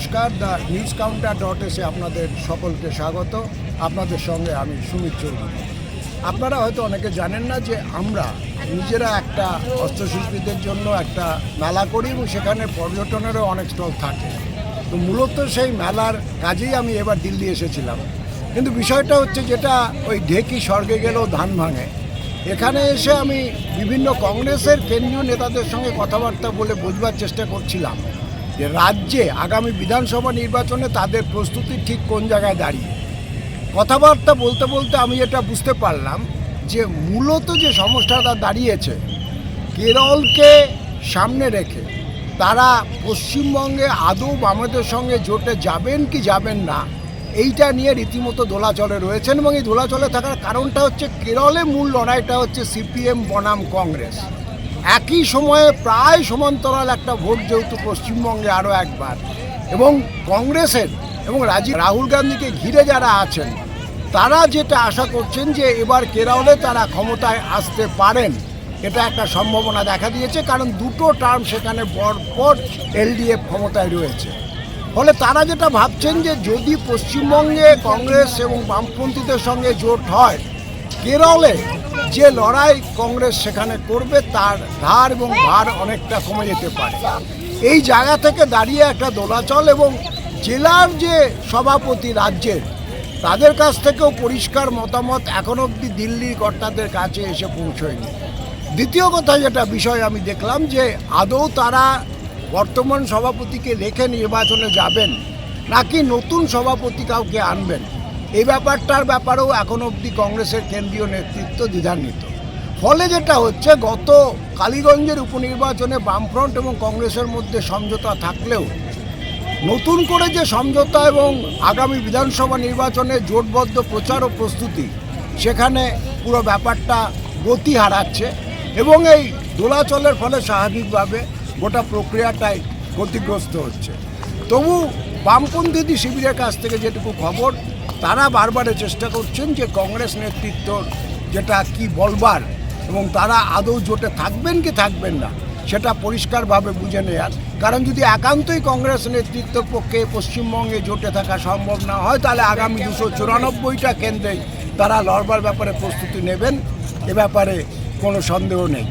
নমস্কার, the news counter dot এসে আপনাদের সকলকে স্বাগত। আপনাদের সঙ্গে আমি সুমিত চৌধুরী। আপনারা হয়তো অনেকে জানেন না যে আমরা নিজেরা একটা হস্তশিল্পীদের জন্য একটা মেলা করি এবং সেখানে পর্যটনেরও অনেক স্টল থাকে। তো মূলত সেই মেলার কাজেই আমি এবার দিল্লি এসেছিলাম। কিন্তু বিষয়টা হচ্ছে যেটা ওই ঢেকি স্বর্গে গেলেও ধান ভাঙে। এখানে এসে আমি বিভিন্ন কংগ্রেসের কেন্দ্রীয় নেতাদের সঙ্গে কথাবার্তা বলে বোঝবার চেষ্টা করছিলাম। যে রাজ্যে আগামী বিধানসভা নির্বাচনে তাদের প্রস্তুতি ঠিক কোন জায়গায় দাঁড়িয়ে? কথাবার্তা বলতে বলতে আমি এটা বুঝতে পারলাম যে মূলত যে সমস্যাটা দাঁড়িয়েছে, কেরলকে সামনে রেখে তারা পশ্চিমবঙ্গে আদৌ বামেদের সঙ্গে জোটে যাবেন কি যাবেন না, এইটা নিয়ে রীতিমতো দোলাচলে রয়েছেন এবং এই দোলাচলে থাকার কারণটা হচ্ছে কেরলে মূল লড়াইটা হচ্ছে সিপিএম বনাম কংগ্রেস। একই সময়ে প্রায় সমান্তরাল একটা ভোট যেহেতু পশ্চিমবঙ্গে আরও একবার। এবং কংগ্রেসের এবং রাজীব রাহুল গান্ধীকে ঘিরে যারা আছেন, তারা যেটা আশা করছেন যে এবার কেরলে তারা ক্ষমতায় আসতে পারেন, এটা একটা সম্ভাবনা দেখা দিয়েছে, কারণ দুটো টার্ম সেখানে পরপর এলডিএফ ক্ষমতায় রয়েছে। ফলে তারা যেটা ভাবছেন যে যদি পশ্চিমবঙ্গে কংগ্রেস এবং বামপন্থীদের সঙ্গে জোট হয় কেরলে যে লড়াই কংগ্রেস সেখানে করবে, তার ধার এবং ভার অনেকটা কমে যেতে পারে। এই জায়গা থেকে দাঁড়িয়ে একটা দোলাচল এবং জেলার যে সভাপতি রাজ্যের, তাদের কাছ থেকেও পরিষ্কার মতামত এখন অবধি দিল্লির কর্তাদের কাছে এসে পৌঁছয়নি। দ্বিতীয় কথা যেটা বিষয় আমি দেখলাম যে, আদৌ তারা বর্তমান সভাপতিকে রেখে নির্বাচনে যাবেন নাকি নতুন সভাপতি কাউকে আনবেন? এই ব্যাপারটার ব্যাপারেও এখন অবধি কংগ্রেসের কেন্দ্রীয় নেতৃত্ব দ্বিধান্বিত। ফলে যেটা হচ্ছে, গত কালীগঞ্জের উপনির্বাচনে বামফ্রন্ট এবং কংগ্রেসের মধ্যে সমঝোতা থাকলেও নতুন করে যে সমঝোতা এবং আগামী বিধানসভা নির্বাচনে জোটবদ্ধ প্রচার ও প্রস্তুতি, সেখানে পুরো ব্যাপারটা গতি হারাচ্ছে এবং এই দোলাচলের ফলে স্বাভাবিকভাবে গোটা প্রক্রিয়াটাই ক্ষতিগ্রস্ত হচ্ছে। তবু বামপন্থী শিবিরের কাছ থেকে যেটুকু খবর তারা বারবারে চেষ্টা করছেন যে কংগ্রেস নেতৃত্বর যেটা কি বলবার এবং তারা আদৌ জোটে থাকবেন কি থাকবেন না, সেটা পরিষ্কারভাবে বুঝে নেয়ার। কারণ যদি একান্তই কংগ্রেস নেতৃত্বের পক্ষে পশ্চিমবঙ্গে জোটে থাকা সম্ভব না হয়, তাহলে আগামী দুশো চুরানব্বইটা কেন্দ্রেই তারা লড়বার ব্যাপারে প্রস্তুতি নেবেন, এ ব্যাপারে কোনো সন্দেহ নেই।